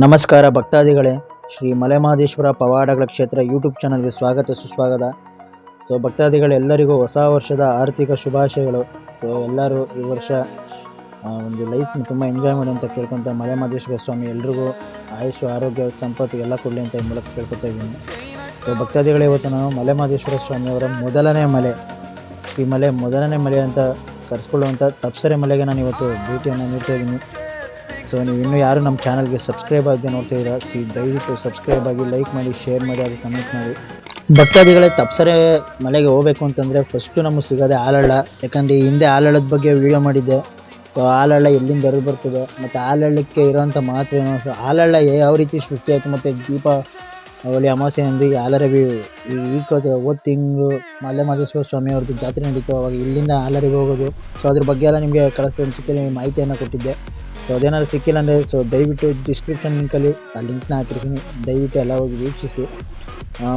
ನಮಸ್ಕಾರ ಭಕ್ತಾದಿಗಳೇ, ಶ್ರೀ ಮಲೆಮಹದೇಶ್ವರ ಪವಾಡಗಳ ಕ್ಷೇತ್ರ ಯೂಟ್ಯೂಬ್ ಚಾನಲ್ಗೆ ಸ್ವಾಗತ, ಸುಸ್ವಾಗತ. ಸೊ ಭಕ್ತಾದಿಗಳೆಲ್ಲರಿಗೂ ಹೊಸ ವರ್ಷದ ಆರ್ಥಿಕ ಶುಭಾಶಯಗಳು. ಸೊ ಎಲ್ಲರೂ ಈ ವರ್ಷ ಒಂದು ಲೈಫ್ನ ತುಂಬ ಎಂಜಾಯ್ ಮಾಡಿ ಅಂತ ಕೇಳ್ಕೊತ ಮಲೆಮಹದೇಶ್ವರ ಸ್ವಾಮಿ ಎಲ್ರಿಗೂ ಆಯುಷು, ಆರೋಗ್ಯ, ಸಂಪತ್ತು ಎಲ್ಲ ಕೊಡಲಿ ಅಂತ ಈ ಮೂಲಕ ಕೇಳ್ಕೊತಾ ಇದ್ದೀನಿ. ಸೊ ಭಕ್ತಾದಿಗಳೇ, ಇವತ್ತು ನಾನು ಮಲೆಮಹದೇಶ್ವರ ಸ್ವಾಮಿಯವರ ಮೊದಲನೇ ಮಲೆ. ಈ ಮಲೆ ಮೊದಲನೇ ಮಲೆ ಅಂತ ಕರೆಸ್ಕೊಳ್ಳುವಂಥ ತಪ್ಸರೆ ಮಲೆಗೆ ನಾನು ಇವತ್ತು ಭೇಟಿಯನ್ನು ನೀಡ್ತಾ ಇದ್ದೀನಿ. ಸೊ ನೀವು ಇನ್ನೂ ಯಾರು ನಮ್ಮ ಚಾನಲ್ಗೆ ಸಬ್ಸ್ಕ್ರೈಬ್ ಆಗದೆ ನೋಡ್ತಾ ಇದ್ದೀರಾ, ಸಿ ದಯವಿಟ್ಟು ಸಬ್ಸ್ಕ್ರೈಬ್ ಆಗಿ ಲೈಕ್ ಮಾಡಿ, ಶೇರ್ ಮಾಡಿ ಅದು ಕಮೆಂಟ್ ಮಾಡಿ. ಭಕ್ತಾದಿಗಳೇ, ತಪ್ಸರೆ ಮಲೆಗೆ ಹೋಗ್ಬೇಕು ಅಂತಂದರೆ ಫಸ್ಟು ನಮಗೆ ಸಿಗೋದೇ ಆಲಹಳ್ಳ ಯಾಕಂದರೆ ಹಿಂದೆ ಆಲಳ್ಳದ ಬಗ್ಗೆ ವಿಡಿಯೋ ಮಾಡಿದ್ದೆ. ಸೊ ಆಲಹಳ್ಳ ಎಲ್ಲಿಂದ ಬರೆದು ಬರ್ತದೆ, ಮತ್ತು ಆಲಳ್ಳಕ್ಕೆ ಇರೋಂಥ ಮಾತ್ರ ಏನು? ಸೊ ಆಲಹಳ್ಳ ಯಾವ ರೀತಿ ಸೃಷ್ಟಿ ಆಯಿತು, ಮತ್ತು ದೀಪ ಅವಳಿ ಅಮಾವಾಸ್ಯೆ ಅಂದ್ರೆ ಆಲರ ಆಲರವಿ ಈಗ ಹೋದ ತಿಂಗಳು ಮಲೆ ಸ್ವಾಮಿ ಅವ್ರದ್ದು ಜಾತ್ರೆ ನಡೀತು, ಅವಾಗ ಇಲ್ಲಿಂದ ಆಲರಿಗೆ ಹೋಗೋದು. ಸೊ ಅದ್ರ ಬಗ್ಗೆ ಎಲ್ಲ ನಿಮಗೆ ಕಳಿಸ್ ಅನ್ಸುತ್ತೆ ಮಾಹಿತಿಯನ್ನು ಕೊಟ್ಟಿದ್ದೆ. ಸೊ ಅದೇನಾದ್ರು ಸಿಕ್ಕಿಲ್ಲ ಅಂದರೆ ಸೊ ದಯವಿಟ್ಟು ಡಿಸ್ಕ್ರಿಪ್ಷನ್ ಲಿಂಕಲ್ಲಿ ಆ ಲಿಂಕ್ನ ಹಾಕಿರ್ತೀನಿ. ದಯವಿಟ್ಟು ಎಲ್ಲ ಹೋಗಿ ವೀಕ್ಷಿಸಿ.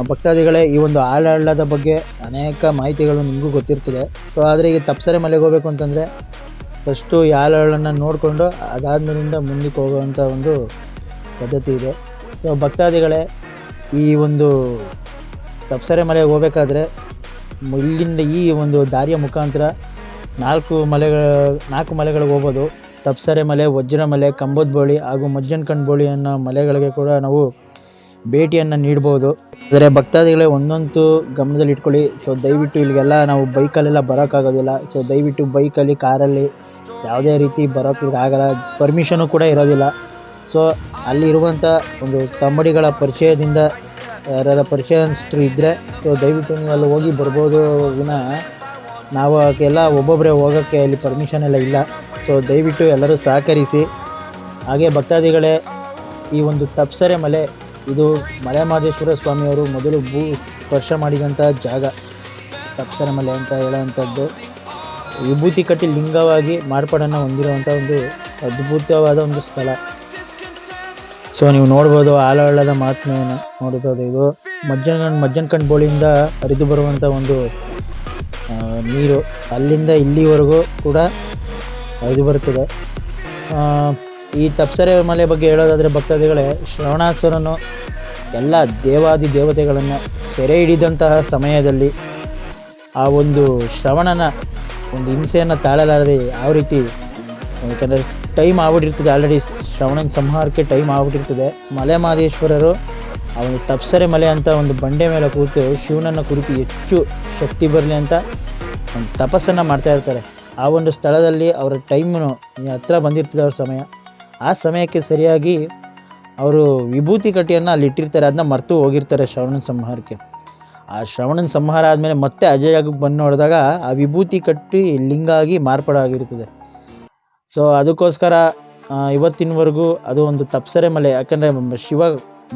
ಭಕ್ತಾದಿಗಳೇ, ಈ ಒಂದು ಆಲಹಳ್ಳದ ಬಗ್ಗೆ ಅನೇಕ ಮಾಹಿತಿಗಳು ನಿಮಗೂ ಗೊತ್ತಿರ್ತದೆ. ಸೊ ಆದರೆ ಈಗ ತಪ್ಸರೆ ಮಲೆಗೆ ಹೋಗಬೇಕು ಅಂತಂದರೆ ಫಸ್ಟು ಈ ಆಲಹಳ್ಳನ್ನು ನೋಡಿಕೊಂಡು, ಅದಾದ್ಮೇಲಿಂದ ಮುಂದಕ್ಕೆ ಹೋಗುವಂಥ ಒಂದು ಪದ್ಧತಿ ಇದೆ. ಸೊ ಭಕ್ತಾದಿಗಳೇ, ಈ ಒಂದು ತಪ್ಸರೆ ಮಲೆಗೆ ಹೋಗಬೇಕಾದ್ರೆ, ಇಲ್ಲಿಂದ ಈ ಒಂದು ದಾರಿಯ ಮುಖಾಂತರ ನಾಲ್ಕು ಮಲೆಗಳ, ನಾಲ್ಕು ಮಲೆಗಳಿಗೆ ಹೋಗ್ಬೋದು. ತಪ್ಸರೆ ಮಲೆ, ವಜ್ರ ಮಲೆ, ಕಂಬದ ಬೋಳಿ ಹಾಗೂ ಮಜ್ಜನ್ಕಣ್ ಬೋಳಿ ಅನ್ನೋ ಮಲೆಗಳಿಗೆ ಕೂಡ ನಾವು ಭೇಟಿಯನ್ನು ನೀಡ್ಬೋದು. ಆದರೆ ಭಕ್ತಾದಿಗಳೇ ಒಂದೊಂದು ಗಮನದಲ್ಲಿ ಇಟ್ಕೊಳ್ಳಿ. ಸೊ ದಯವಿಟ್ಟು ಇಲ್ಲಿಗೆಲ್ಲ ನಾವು ಬೈಕಲ್ಲೆಲ್ಲ ಬರೋಕ್ಕಾಗೋದಿಲ್ಲ. ಸೊ ದಯವಿಟ್ಟು ಬೈಕಲ್ಲಿ, ಕಾರಲ್ಲಿ ಯಾವುದೇ ರೀತಿ ಬರೋಕ್ಕೆ ಆಗಲ್ಲ. ಪರ್ಮಿಷನು ಕೂಡ ಇರೋದಿಲ್ಲ. ಸೊ ಅಲ್ಲಿರುವಂಥ ಒಂದು ತಮ್ಮಡಿಗಳ ಪರಿಚಯದಿಂದ ಯಾರ ಪರಿಚಯಸ್ಥರು ಇದ್ದರೆ ಸೊ ದಯವಿಟ್ಟು ನೀವು ಅಲ್ಲಿ ಹೋಗಿ ಬರ್ಬೋದು. ವಿನ ನಾವು ಅದಕ್ಕೆಲ್ಲ ಒಬ್ಬೊಬ್ಬರೇ ಹೋಗೋಕ್ಕೆ ಅಲ್ಲಿ ಪರ್ಮಿಷನ್ ಎಲ್ಲ ಇಲ್ಲ. ಸೊ ದಯವಿಟ್ಟು ಎಲ್ಲರೂ ಸಹಕರಿಸಿ. ಹಾಗೆ ಭಕ್ತಾದಿಗಳೇ, ಈ ಒಂದು ತಪ್ಸರೆ ಮಲೆ, ಇದು ಮಲೆ ಮಹದೇಶ್ವರ ಸ್ವಾಮಿಯವರು ಮೊದಲು ಭೂ ಸ್ಪರ್ಶ ಮಾಡಿದಂಥ ಜಾಗ. ತಪ್ಸರೆ ಮಲೆ ಅಂತ ಹೇಳೋವಂಥದ್ದು ವಿಭೂತಿ ಕಟ್ಟಿ ಲಿಂಗವಾಗಿ ಮಾರ್ಪಾಡನ್ನು ಹೊಂದಿರುವಂಥ ಒಂದು ಅದ್ಭುತವಾದ ಒಂದು ಸ್ಥಳ. ಸೊ ನೀವು ನೋಡ್ಬೋದು ಆಲಹಳ್ಳದ ಮಹಾತ್ಮೆಯನ್ನು ನೋಡ್ಬೋದು ಇದು. ಮಜ್ಜನ, ಮಜ್ಜನಕಂಡ್ ಬೋಳಿಯಿಂದ ಹರಿದು ಬರುವಂಥ ಒಂದು ನೀರು. ಅಲ್ಲಿಂದ ಇಲ್ಲಿವರೆಗೂ ಕೂಡ ಹರಿದು ಬರುತ್ತದೆ. ಈ ತಪ್ಸರೆ ಮಲೆ ಬಗ್ಗೆ ಹೇಳೋದಾದರೆ ಭಕ್ತಾದಿಗಳೇ, ಶ್ರವಣಾಸುರನು ಎಲ್ಲ ದೇವಾದಿ ದೇವತೆಗಳನ್ನು ಸೆರೆ ಹಿಡಿದಂತಹ ಸಮಯದಲ್ಲಿ ಆ ಒಂದು ಶ್ರವಣನ, ಒಂದು ಹಿಂಸೆಯನ್ನು ತಾಳಲಾರದೆ ಯಾವ ರೀತಿ, ಯಾಕಂದರೆ ಟೈಮ್ ಆಗ್ಬಿಟ್ಟಿರ್ತದೆ ಆಲ್ರೆಡಿ ಶ್ರವಣನ ಸಂಹಾರಕ್ಕೆ ಟೈಮ್ ಆಗ್ಬಿಟ್ಟಿರ್ತದೆ. ಮಲೆ ಮಹದೇಶ್ವರರು ಆ ಒಂದು ತಪ್ಸರೆ ಮಲೆ ಅಂತ ಒಂದು ಬಂಡೆ ಮೇಲೆ ಕೂತು ಶಿವನನ್ನು ಕುರಿತು ಹೆಚ್ಚು ಶಕ್ತಿ ಬರಲಿ ಅಂತ ಒಂದು ತಪಸ್ಸನ್ನು ಮಾಡ್ತಾ ಇರ್ತಾರೆ. ಆ ಒಂದು ಸ್ಥಳದಲ್ಲಿ ಅವರ ಟೈಮು ಹತ್ರ ಬಂದಿರ್ತದೆ ಅವ್ರ ಸಮಯ, ಆ ಸಮಯಕ್ಕೆ ಸರಿಯಾಗಿ ಅವರು ವಿಭೂತಿ ಕಟ್ಟಿಯನ್ನು ಅಲ್ಲಿ ಇಟ್ಟಿರ್ತಾರೆ, ಅದನ್ನ ಮರೆತು ಹೋಗಿರ್ತಾರೆ ಶ್ರವಣನ ಸಂಹಾರಕ್ಕೆ. ಆ ಶ್ರವಣನ ಸಂಹಾರ ಆದಮೇಲೆ ಮತ್ತೆ ಅಜಯಾಗಕ್ಕೆ ಬಂದು ನೋಡಿದಾಗ ಆ ವಿಭೂತಿ ಕಟ್ಟಿ ಲಿಂಗ ಆಗಿ ಮಾರ್ಪಾಡಾಗಿರ್ತದೆ ಸೊ ಅದಕ್ಕೋಸ್ಕರ ಇವತ್ತಿನವರೆಗೂ ಅದು ಒಂದು ತಪ್ಸರೆ ಮಲೆ ಯಾಕಂದರೆ ಶಿವ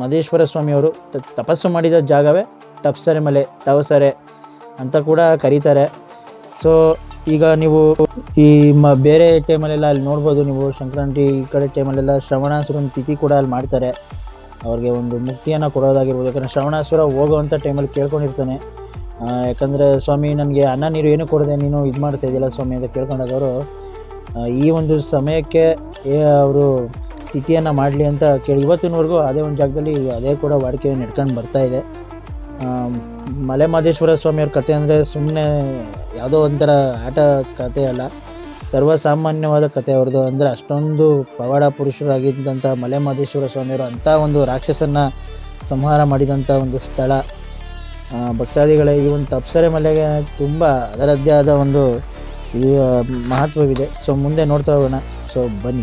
ಮಹದೇಶ್ವರ ಸ್ವಾಮಿಯವರು ತಪಸ್ಸು ಮಾಡಿದ ಜಾಗವೇ ತಪ್ಸರೆ ಮಲೆ ತವಸರೆ ಅಂತ ಕೂಡ ಕರೀತಾರೆ. ಸೊ ಈಗ ನೀವು ಈ ಮ ಬೇರೆ ಟೈಮಲ್ಲೆಲ್ಲ ಅಲ್ಲಿ ನೋಡ್ಬೋದು ನೀವು, ಸಂಕ್ರಾಂತಿ ಈ ಕಡೆ ಟೈಮಲ್ಲೆಲ್ಲ ಶ್ರವಣಾಸುರನ ತಿಥಿ ಕೂಡ ಅಲ್ಲಿ ಮಾಡ್ತಾರೆ. ಅವ್ರಿಗೆ ಒಂದು ಮುಕ್ತಿಯನ್ನು ಕೊಡೋದಾಗಿರ್ಬೋದು. ಯಾಕಂದರೆ ಶ್ರವಣಾಸುರ ಹೋಗುವಂಥ ಟೈಮಲ್ಲಿ ಕೇಳ್ಕೊಂಡಿರ್ತಾನೆ. ಯಾಕಂದರೆ ಸ್ವಾಮಿ, ನನಗೆ ಅನ್ನ, ನೀರು ಏನು ಕೊಡದೆ ನೀನು ಇದು ಮಾಡ್ತಾ ಇದೆಯಲ್ಲ ಸ್ವಾಮಿ ಅಂತ ಕೇಳ್ಕೊಂಡಾಗವರು ಈ ಒಂದು ಸಮಯಕ್ಕೆ ಅವರು ತಿಥಿಯನ್ನು ಮಾಡಲಿ ಅಂತ ಕೇಳಿ, ಇವತ್ತಿನವರೆಗೂ ಅದೇ ಒಂದು ಜಾಗದಲ್ಲಿ ಅದೇ ಕೂಡ ವಾಡಿಕೆ ನಡ್ಕೊಂಡು ಬರ್ತಾ ಇದೆ. ಮಲೆ ಮಹದೇಶ್ವರ ಸ್ವಾಮಿಯವ್ರ ಕತೆ ಅಂದರೆ ಸುಮ್ಮನೆ ಯಾವುದೋ ಒಂಥರ ಆಟ ಕತೆ ಅಲ್ಲ. ಸರ್ವಸಾಮಾನ್ಯವಾದ ಕತೆ ಅವ್ರದ್ದು. ಅಂದರೆ ಅಷ್ಟೊಂದು ಪವಾಡ ಪುರುಷರಾಗಿದ್ದಂಥ ಮಲೆ ಮಹದೇಶ್ವರ ಸ್ವಾಮಿಯವರು ಅಂಥ ಒಂದು ರಾಕ್ಷಸನ್ನ ಸಂಹಾರ ಮಾಡಿದಂಥ ಒಂದು ಸ್ಥಳ. ಭಕ್ತಾದಿಗಳ, ಈ ಒಂದು ತಪ್ಸರೆ ಮಲೆಗೆ ತುಂಬ ಅದರದ್ದೇ ಆದ ಒಂದು ಮಹತ್ವವಿದೆ. ಸೊ, ಮುಂದೆ ನೋಡ್ತಾ ಹೋಗೋಣ. ಸೊ, ಬನ್ನಿ.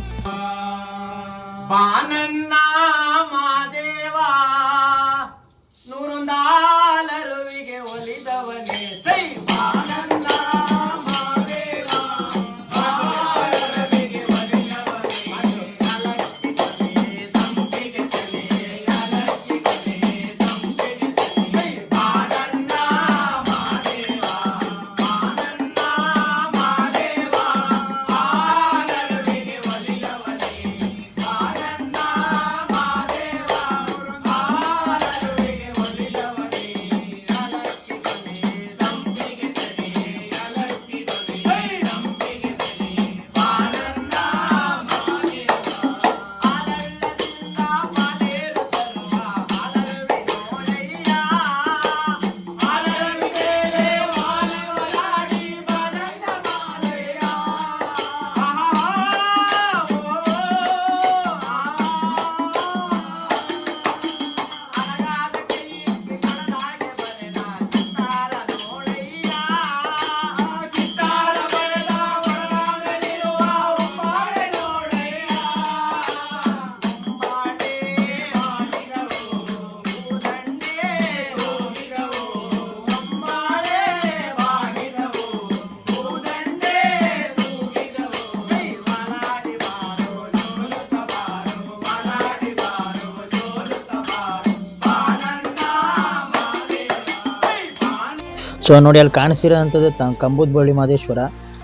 ಸೊ ನೋಡಿ, ಅಲ್ಲಿ ಕಾಣಿಸ್ತಿರೋಂಥದ್ದು ತ ಕಂಬುದ ಬಳ್ಳಿ ಮಾದೇಶ್ವರ.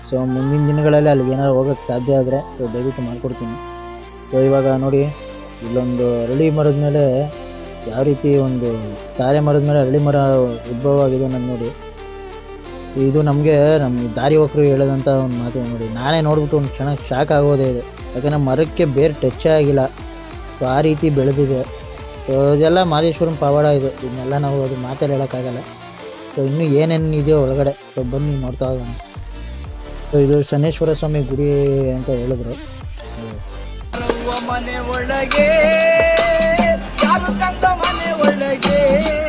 ಸೊ ಮುಂದಿನ ದಿನಗಳಲ್ಲಿ ಅಲ್ಲಿಗೆ ಏನಾದ್ರು ಹೋಗೋಕ್ಕೆ ಸಾಧ್ಯ ಆದರೆ ಸೊ ದಯವಿಟ್ಟು ಮಾಡಿಕೊಡ್ತೀನಿ. ಸೊ ಇವಾಗ ನೋಡಿ, ಇಲ್ಲೊಂದು ಅರಳಿ ಮರದ ಮೇಲೆ ಯಾವ ರೀತಿ ಒಂದು ತಾರೆ ಮರದ ಮೇಲೆ ಅರಳಿ ಮರ ಉದ್ಭವ ಆಗಿದೆ ಅನ್ನೋದು ನೋಡಿ. ಇದು ನಮಗೆ ನಮ್ಮ ದಾರಿ ಹೋಗ್ರು ಹೇಳೋದಂಥ ಒಂದು ಮಾತು ನೋಡಿ. ನಾನೇ ನೋಡ್ಬಿಟ್ಟು ಒಂದು ಕ್ಷಣ ಶಾಕ್ ಆಗೋದೇ ಇದೆ. ಯಾಕಂದರೆ ಮರಕ್ಕೆ ಬೇರೆ ಟಚ್ ಆಗಿಲ್ಲ. ಸೊ ಆ ರೀತಿ ಬೆಳೆದಿದೆ. ಸೊ ಇದೆಲ್ಲ ಮಾದೇಶ್ವರಂ ಪವಾಡ ಇದು. ಇದನ್ನೆಲ್ಲ ನಾವು ಅದು ಮಾತಲ್ಲಿ ಹೇಳೋಕ್ಕಾಗಲ್ಲ. ಸೊ ಇನ್ನೂ ಏನೇನು ಇದೆಯೋ ಒಳಗಡೆ. ಸೊ ಬನ್ನಿ, ನೋಡ್ತಾ ಹೋಗೋಣ. ಸೊ ಇದು ಶನೇಶ್ವರ ಸ್ವಾಮಿ ಗುಡಿ ಅಂತ ಹೇಳಿದ್ರು. ಮನೆ ಒಳಗೆ ಮನೆ ಒಳಗೆ?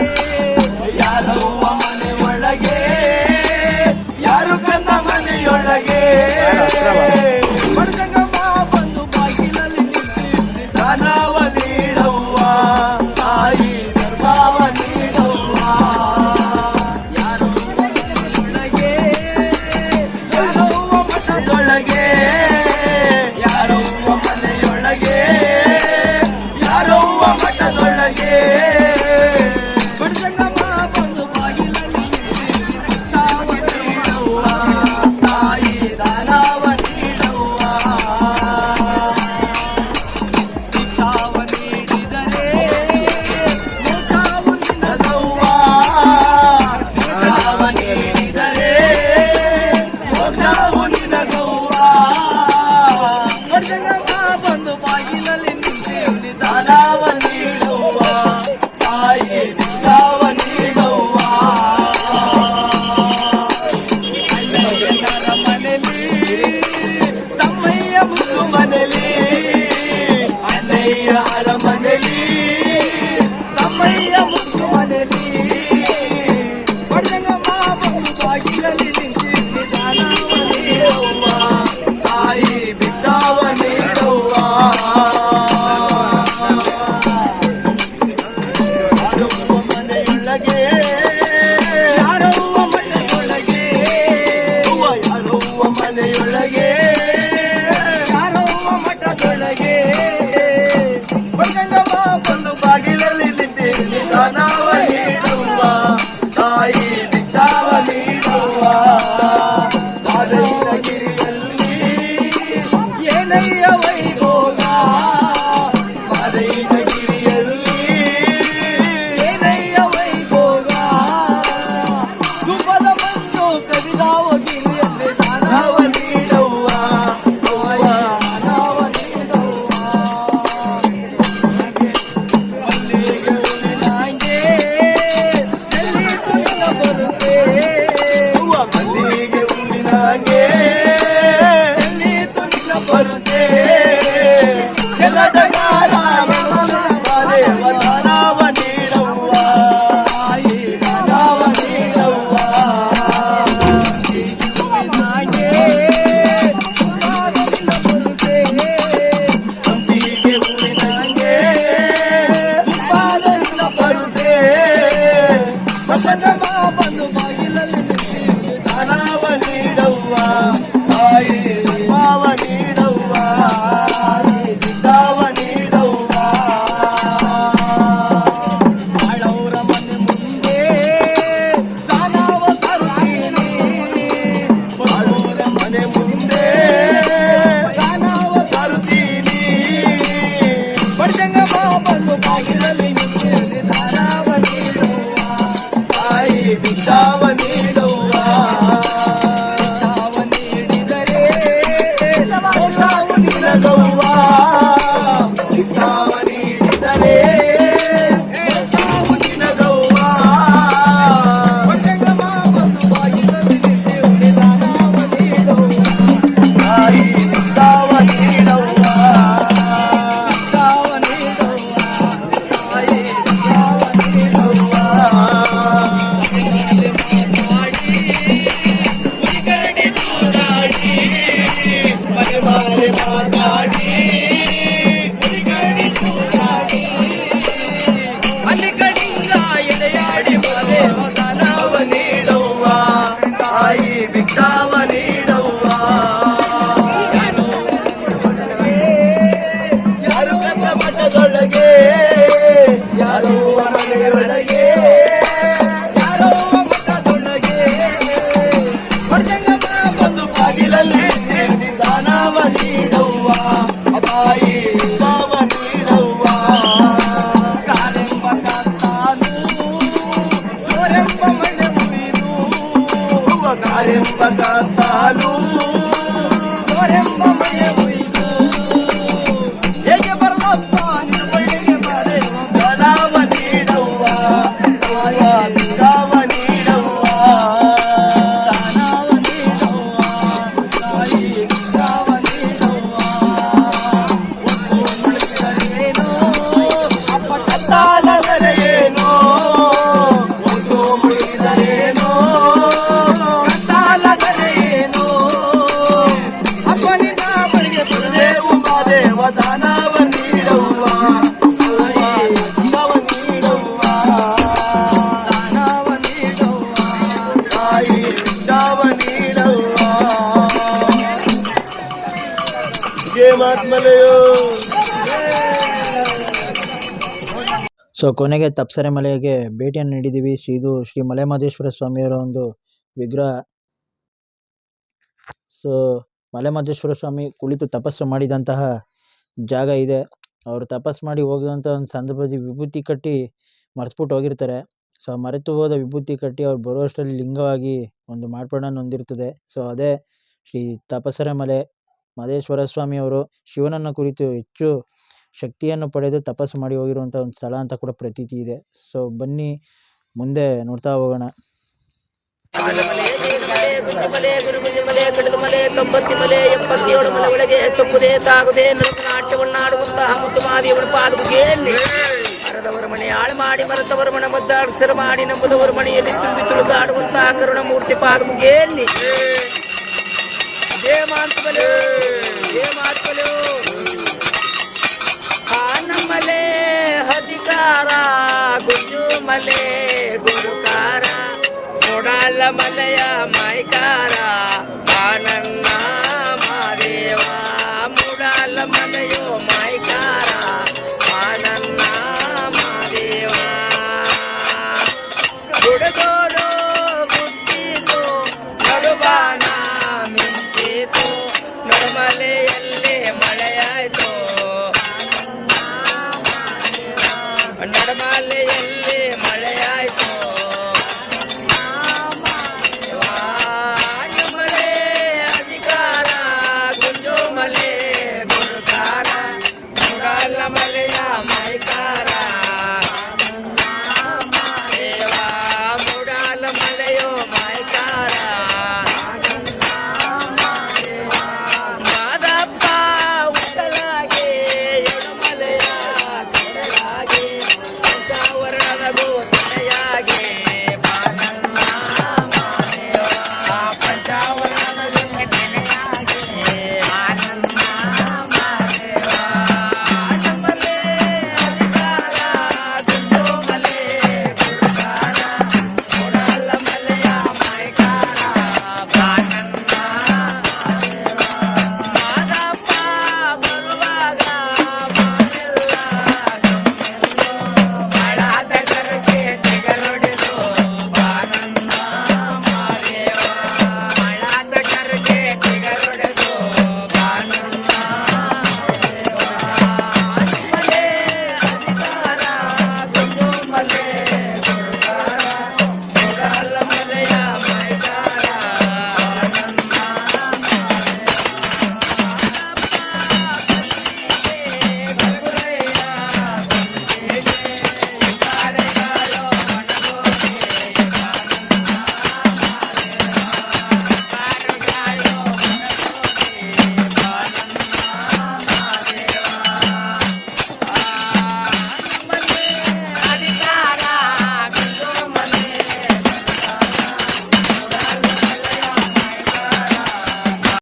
ಸೊ ಕೊನೆಗೆ ತಪ್ಸರೆ ಮಲೆಗೆ ಭೇಟಿಯನ್ನು ನೀಡಿದ್ದೀವಿ ಶ್ರೀ ಇದು ಶ್ರೀ ಮಲೆಮಹದೇಶ್ವರ ಸ್ವಾಮಿಯವರ ಒಂದು ವಿಗ್ರಹ. ಸೊ ಮಲೆಮಹದೇಶ್ವರ ಸ್ವಾಮಿ ಕುಳಿತು ತಪಸ್ಸು ಮಾಡಿದಂತಹ ಜಾಗ ಇದೆ. ಅವರು ತಪಸ್ಸು ಮಾಡಿ ಹೋಗುವಂಥ ಒಂದು ಸಂದರ್ಭದಲ್ಲಿ ವಿಭೂತಿ ಕಟ್ಟಿ ಮರೆತ್ಬಿಟ್ಟು ಹೋಗಿರ್ತಾರೆ. ಸೊ ಮರೆತು ಹೋದ ವಿಭೂತಿ ಕಟ್ಟಿ ಅವ್ರು ಬರುವಷ್ಟರಲ್ಲಿ ಲಿಂಗವಾಗಿ ಒಂದು ಮಾರ್ಪಾಡನ್ನು ಹೊಂದಿರ್ತದೆ ಸೊ ಅದೇ ಶ್ರೀ ತಪಸರೆ ಮಲೆ ಮಹದೇಶ್ವರ ಸ್ವಾಮಿಯವರು ಶಿವನನ್ನು ಕುರಿತು ಹೆಚ್ಚು ಶಕ್ತಿಯನ್ನು ಪಡೆದು ತಪಸ್ಸು ಮಾಡಿ ಹೋಗಿರುವಂಥ ಒಂದು ಸ್ಥಳ ಅಂತ ಕೂಡ ಪ್ರತೀತಿ ಇದೆ. ಸೊ ಬನ್ನಿ ಮುಂದೆ ನೋಡ್ತಾ ಹೋಗೋಣ. ಮಲೆ ತೊಂಬತ್ತಿ ಮಲೆ ಎಪ್ಪತ್ತೇಳು ಮಲೆ ಒಳಗೆ ತಪ್ಪುದೇ ತಾಗುದೇ ನಾಟ್ಯವನ್ನಾಡುವಂತಹ ಮುತ್ತು ಮಾದಿಯವರ ಪಾದಗುಗೆಯಲ್ಲಿ ಮರದವರ ಮನೆ ಆಳು ಮಾಡಿ ಮರತವರ ಮನೆ ಮದ್ದಾಡ್ಸರ ಮಾಡಿ ನಂಬುದವರ ಮನೆಯಲ್ಲಿ ತುಂಬಿ ತುಳಿದಾಡುವಂತಹ ಕರುಣ ಮೂರ್ತಿ ಪಾದಗುಗೆಯಲ್ಲಿ ಜಯ ಮಾತ್ಮಲೆ ಜಯ ಮಾತ್ಮಲೆ ನಮ್ಮಲೆ ಗುಂಜು ಮಲೆ ಗುರುಕಾರ ಕೊಡಾಲ ಮಲೆಯ